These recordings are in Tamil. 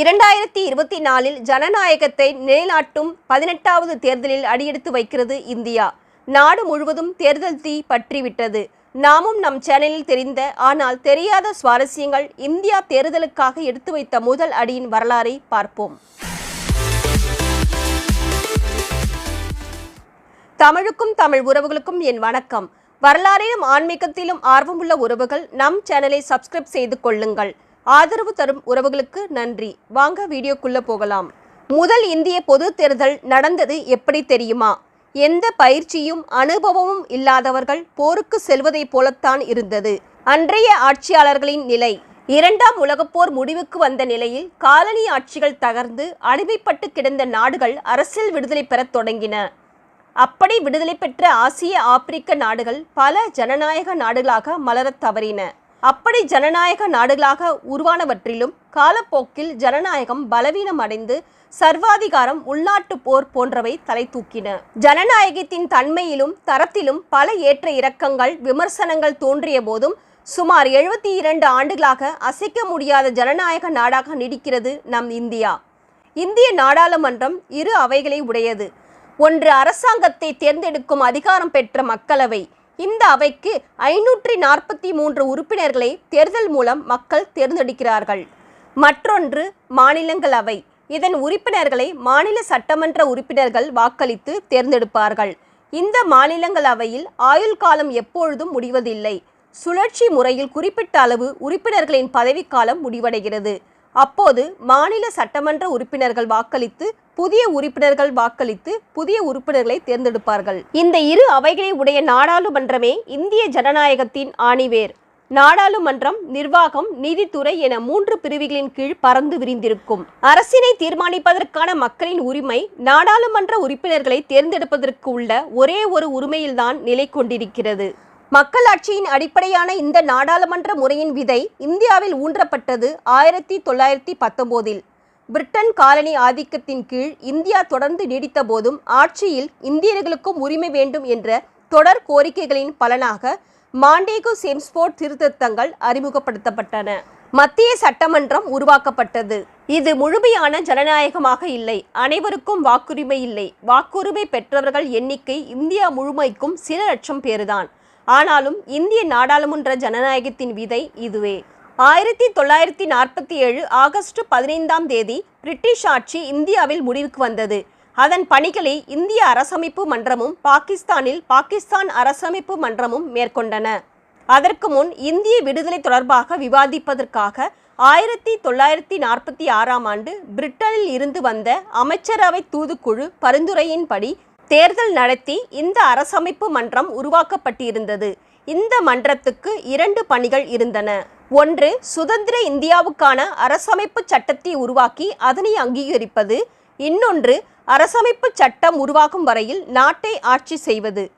இரண்டாயிரத்தி இருபத்தி நாலில் ஜனநாயகத்தை நிலைநாட்டும் பதினெட்டாவது தேர்தலில் அடியெடுத்து வைக்கிறது இந்தியா. நாடு முழுவதும் தேர்தல் தீ பற்றிவிட்டது. நாமும் நம் சேனலில் தெரிந்த ஆனால் தெரியாத சுவாரஸ்யங்கள் இந்தியா தேர்தலுக்காக எடுத்து வைத்த முதல் அடியின் வரலாறை பார்ப்போம். தமிழுக்கும் தமிழ் உறவுகளுக்கும் என் வணக்கம். வரலாறிலும் ஆன்மீகத்திலும் ஆர்வமுள்ள உறவுகள் நம் சேனலை சப்ஸ்கிரைப் செய்து கொள்ளுங்கள். ஆதரவு தரும் உறவுகளுக்கு நன்றி. வாங்க வீடியோக்குள்ள போகலாம். முதல் இந்திய பொது தேர்தல் நடந்தது எப்படி தெரியுமா? எந்த பயிற்சியும் அனுபவமும் இல்லாதவர்கள் போருக்கு செல்வதைப் போலத்தான் இருந்தது. அன்றைய ஆட்சியாளர்களின் நிலை. இரண்டாம் உலகப்போர் முடிவுக்கு வந்த நிலையில் காலனி ஆட்சிகள் தகர்ந்து அடிமைப்பட்டு கிடந்த நாடுகள் அரசியல் விடுதலை பெறத் தொடங்கின. அப்படி விடுதலை பெற்ற ஆசிய ஆப்பிரிக்க நாடுகள் பல ஜனநாயக நாடுகளாக மலரத் தவறின. அப்படி ஜனநாயக நாடுகளாக உருவானவற்றிலும் காலப்போக்கில் ஜனநாயகம் பலவீனம் அடைந்து சர்வாதிகாரம் உள்நாட்டு போர் போன்றவை தலை தூக்கின. ஜனநாயகத்தின் தன்மையிலும் தரத்திலும் பல ஏற்ற இறக்கங்கள் விமர்சனங்கள் தோன்றிய போதும் சுமார் எழுபத்தி இரண்டு ஆண்டுகளாக அசைக்க முடியாத ஜனநாயக நாடாக நீடிக்கிறது நம் இந்தியா. இந்திய நாடாளுமன்றம் இரு அவைகளை உடையது. ஒன்று அரசாங்கத்தை தேர்ந்தெடுக்கும் அதிகாரம் பெற்ற மக்களவை இந்த அவைக்கு ஐநூற்றி நாற்பத்தி மூன்று உறுப்பினர்களை தேர்தல் மூலம் மக்கள் தேர்ந்தெடுக்கிறார்கள். மற்றொன்று மாநிலங்களவை. இதன் உறுப்பினர்களை மாநில சட்டமன்ற உறுப்பினர்கள் வாக்களித்து தேர்ந்தெடுப்பார்கள். இந்த மாநிலங்களவையில் ஆயுள் காலம் எப்பொழுதும் முடிவதில்லை. சுழற்சி முறையில் குறிப்பிட்ட அளவு உறுப்பினர்களின் பதவிக்காலம் முடிவடைகிறது. அப்போது மாநில சட்டமன்ற உறுப்பினர்கள் வாக்களித்து புதிய உறுப்பினர்கள் வாக்களித்து புதிய உறுப்பினர்களை தேர்ந்தெடுப்பார்கள். இந்த இரு அவைகளை உடைய நாடாளுமன்றமே இந்திய ஜனநாயகத்தின் ஆணிவேர். நாடாளுமன்றம் நிர்வாகம் நீதித்துறை என மூன்று பிரிவுகளின் கீழ் பறந்து விரிந்திருக்கும். அரசினை தீர்மானிப்பதற்கான மக்களின் உரிமை நாடாளுமன்ற உறுப்பினர்களை தேர்ந்தெடுப்பதற்கு உள்ள ஒரே ஒரு உரிமையில்தான் நிலை கொண்டிருக்கிறது. மக்களாட்சியின் அடிப்படையான இந்த நாடாளுமன்ற முறையின் விதை இந்தியாவில் ஊன்றப்பட்டது ஆயிரத்தி தொள்ளாயிரத்தி பத்தொம்போதில். பிரிட்டன் காலனி ஆதிக்கத்தின் கீழ் இந்தியா தொடர்ந்து நீடித்த போதும் ஆட்சியில் இந்தியர்களுக்கும் உரிமை வேண்டும் என்ற தொடர் கோரிக்கைகளின் பலனாக மாண்டேகு சேம்ஸ்போர்ட் திருத்தங்கள் அறிமுகப்படுத்தப்பட்டன. மத்திய சட்டமன்றம் உருவாக்கப்பட்டது. இது முழுமையான ஜனநாயகமாக இல்லை. அனைவருக்கும் வாக்குரிமை இல்லை. வாக்குரிமை பெற்றவர்கள் எண்ணிக்கை இந்தியா முழுமைக்கும் சில லட்சம் பேருதான். ஆனாலும் இந்திய நாடாளுமன்ற ஜனநாயகத்தின் விதை இதுவே. ஆயிரத்தி தொள்ளாயிரத்தி நாற்பத்தி ஏழு ஆகஸ்ட் பதினைந்தாம் தேதி பிரிட்டிஷ் ஆட்சி இந்தியாவில் முடிவுக்கு வந்தது. அதன் பணிகளை இந்திய அரசமைப்பு மன்றமும் பாகிஸ்தானில் பாகிஸ்தான் அரசமைப்பு மன்றமும் மேற்கொண்டன. அதற்கு முன் இந்திய விடுதலை தொடர்பாக விவாதிப்பதற்காக ஆயிரத்தி தொள்ளாயிரத்தி நாற்பத்தி ஆறாம் ஆண்டு பிரிட்டனில் இருந்து வந்த அமைச்சரவை தூதுக்குழு பரிந்துரையின்படி தேர்தல் நடத்தி இந்த அரசமைப்பு மன்றம் உருவாக்கப்பட்டிருந்தது. இந்த மன்றத்துக்கு இரண்டு பணிகள் இருந்தன. ஒன்று சுதந்திர இந்தியாவுக்கான அரசமைப்பு சட்டத்தை உருவாக்கி அதனை அங்கீகரிப்பது. இன்னொன்று அரசமைப்பு சட்டம் உருவாகும் வரையில் நாட்டை ஆட்சி செய்வது.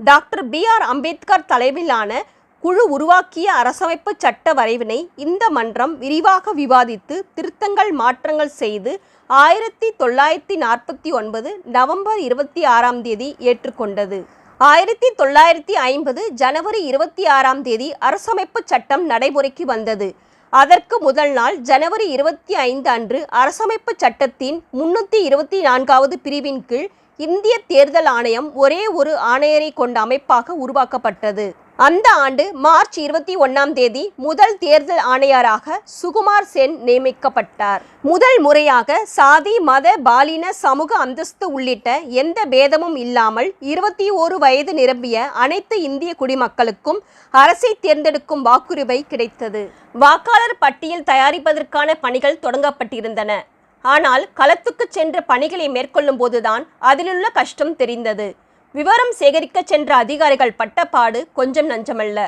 Doctor B. ஆர். அம்பேத்கர் தலைமையிலான குழு உருவாக்கிய அரசமைப்பு சட்ட வரைவினை இந்த மன்றம் விரிவாக விவாதித்து திருத்தங்கள் மாற்றங்கள் செய்து ஆயிரத்தி தொள்ளாயிரத்தி நாற்பத்தி ஒன்பது நவம்பர் இருபத்தி ஆறாம் தேதி ஏற்றுக்கொண்டது. ஆயிரத்தி தொள்ளாயிரத்தி ஐம்பது ஜனவரி இருபத்தி ஆறாம் தேதி அரசமைப்பு சட்டம் நடைமுறைக்கு வந்தது. அதற்கு முதல் நாள் ஜனவரி இருபத்தி ஐந்து அன்று அரசமைப்பு சட்டத்தின் முன்னூற்றி இருபத்தி நான்காவது பிரிவின் கீழ் இந்திய தேர்தல் ஆணையம் ஒரே ஒரு ஆணையரை கொண்ட அமைப்பாக உருவாக்கப்பட்டது. அந்த ஆண்டு மார்ச் இருபத்தி ஒன்னாம் தேதி முதல் தேர்தல் ஆணையராக சுகுமார் சென் நியமிக்கப்பட்டார். முதல் முறையாக சாதி மத பாலின சமூக அந்தஸ்து உள்ளிட்ட எந்த பேதமும் இல்லாமல் இருபத்தி ஓரு வயது நிரம்பிய அனைத்து இந்திய குடிமக்களுக்கும் அரசை தேர்ந்தெடுக்கும் வாக்குரிமை கிடைத்தது. வாக்காளர் பட்டியல் தயாரிப்பதற்கான பணிகள் தொடங்கப்பட்டிருந்தன. ஆனால் களத்துக்கு சென்ற பணிகளை மேற்கொள்ளும் போதுதான் அதிலுள்ள கஷ்டம் தெரிந்தது. விவரம் சேகரிக்க சென்ற அதிகாரிகள் பட்டப்பாடு கொஞ்சம் நஞ்சமல்ல.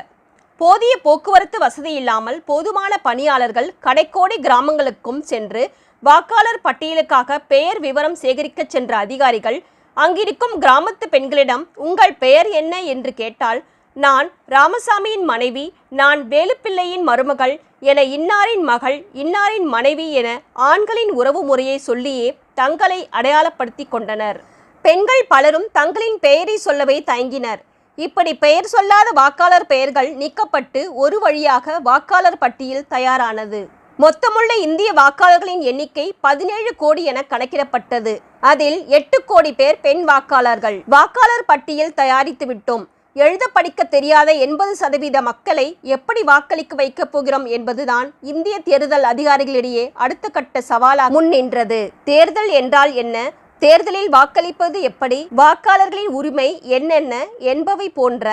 போதிய போக்குவரத்து வசதி இல்லாமல் போதுமான பணியாளர்கள் கடைக்கோடி கிராமங்களுக்கும் சென்று வாக்காளர் பட்டியலுக்காக பெயர் விவரம் சேகரிக்க சென்ற அதிகாரிகள் அங்கிருக்கும் கிராமத்து பெண்களிடம் உங்கள் பெயர் என்ன? என்று கேட்டால் நான் ராமசாமியின் மனைவி நான் வேலுப்பிள்ளையின் மருமகள் என இன்னாரின் மகள் இன்னாரின் மனைவி என ஆண்களின் உறவு முறையை சொல்லியே தங்களை அடையாளப்படுத்தி கொண்டனர். பெண்கள் பலரும் தங்களின் பெயரை சொல்லவே தயங்கினர். இப்படி பெயர் சொல்லாத வாக்காளர் பெயர்கள் நீக்கப்பட்டு ஒரு வழியாக வாக்காளர் பட்டியல் தயாரானது. மொத்தமுள்ள இந்திய வாக்காளர்களின் எண்ணிக்கை பதினேழு கோடி என கணக்கிடப்பட்டது. அதில் எட்டு கோடி பேர் பெண் வாக்காளர்கள். வாக்காளர் பட்டியல் தயாரித்து விட்டோம். எழுத படிக்க தெரியாத எண்பது சதவீத மக்களை எப்படி வாக்களிக்க வைக்கப் போகிறோம் என்பதுதான் இந்திய தேர்தல் அதிகாரிகளிடையே அடுத்த கட்ட சவாலாக முன் நின்றது தேர்தல் என்றால் என்ன? தேர்தலில் வாக்களிப்பது எப்படி? வாக்காளர்களின் உரிமை என்னென்ன? என்பவை போன்ற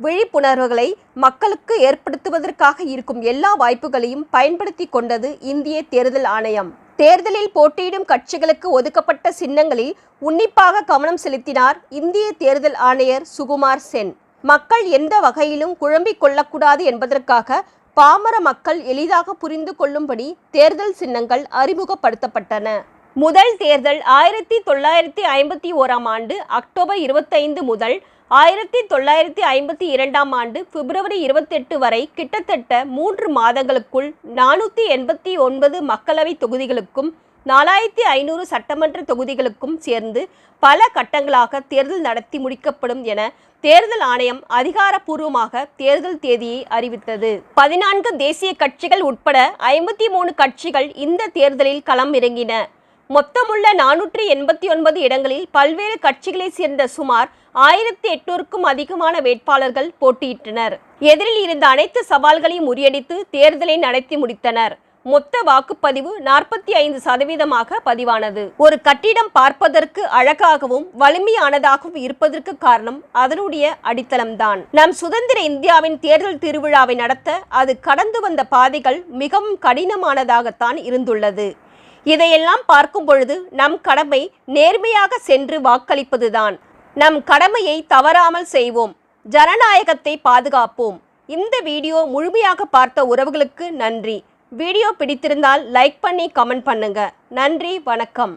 விழிப்புணர்வுகளை மக்களுக்கு ஏற்படுத்துவதற்காக இருக்கும் எல்லா வாய்ப்புகளையும் பயன்படுத்தி கொண்டது இந்திய தேர்தல் ஆணையம். தேர்தலில் போட்டியிடும் கட்சிகளுக்கு ஒதுக்கப்பட்ட சின்னங்களில் உன்னிப்பாக கவனம் செலுத்தினார் இந்திய தேர்தல் ஆணையர் சுகுமார் சென். மக்கள் எந்த வகையிலும் குழம்பிக் கொள்ளக்கூடாது என்பதற்காக பாமர மக்கள் எளிதாக புரிந்து கொள்ளும்படி தேர்தல் சின்னங்கள் அறிமுகப்படுத்தப்பட்டன. முதல் தேர்தல் ஆயிரத்தி தொள்ளாயிரத்தி ஐம்பத்தி ஓராம் ஆண்டு அக்டோபர் இருபத்தைந்து முதல் ஆயிரத்தி தொள்ளாயிரத்தி ஐம்பத்தி இரண்டாம் ஆண்டு பிப்ரவரி இருபத்தெட்டு வரை கிட்டத்தட்ட மூன்று மாதங்களுக்குள் நானூற்றி எண்பத்தி ஒன்பது மக்களவை தொகுதிகளுக்கும் நாலாயிரத்தி ஐநூறு சட்டமன்ற தொகுதிகளுக்கும் சேர்ந்து பல கட்டங்களாக தேர்தல் நடத்தி முடிக்கப்படும் என தேர்தல் ஆணையம் அதிகாரப்பூர்வமாக தேர்தல் தேதியை அறிவித்தது. பதினான்கு தேசிய கட்சிகள் உட்பட ஐம்பத்தி மூணு கட்சிகள் இந்த தேர்தலில் களம் இறங்கின மொத்தமுள்ள நானூற்றி எண்பத்தி ஒன்பது இடங்களில் பல்வேறு கட்சிகளைச் சேர்ந்த சுமார் ஆயிரத்தி எட்நூறுக்கும் அதிகமான வேட்பாளர்கள் போட்டியிட்டனர். எதிரில் இருந்த அனைத்து சவால்களையும் முறியடித்து தேர்தலை நடத்தி முடித்தனர். மொத்த வாக்குப்பதிவு நாற்பத்தி ஐந்து சதவீதமாக பதிவானது. ஒரு கட்டிடம் பார்ப்பதற்கு அழகாகவும் வலிமையானதாகவும் இருப்பதற்கு காரணம் அதனுடைய அடித்தளம்தான். நம் சுதந்திர இந்தியாவின் தேர்தல் திருவிழாவை நடத்த அது கடந்து வந்த பாதைகள் மிகவும் கடினமானதாகத்தான் இருந்துள்ளது. இதையெல்லாம் பார்க்கும் பொழுது நம் கடமை நேர்மையாக சென்று வாக்களிப்பதுதான். நம் கடமையை தவறாமல் செய்வோம். ஜனநாயகத்தை பாதுகாப்போம். இந்த வீடியோ முழுமையாக பார்த்த உறவுகளுக்கு நன்றி. வீடியோ பிடித்திருந்தால் லைக் பண்ணி கமெண்ட் பண்ணுங்க. நன்றி வணக்கம்.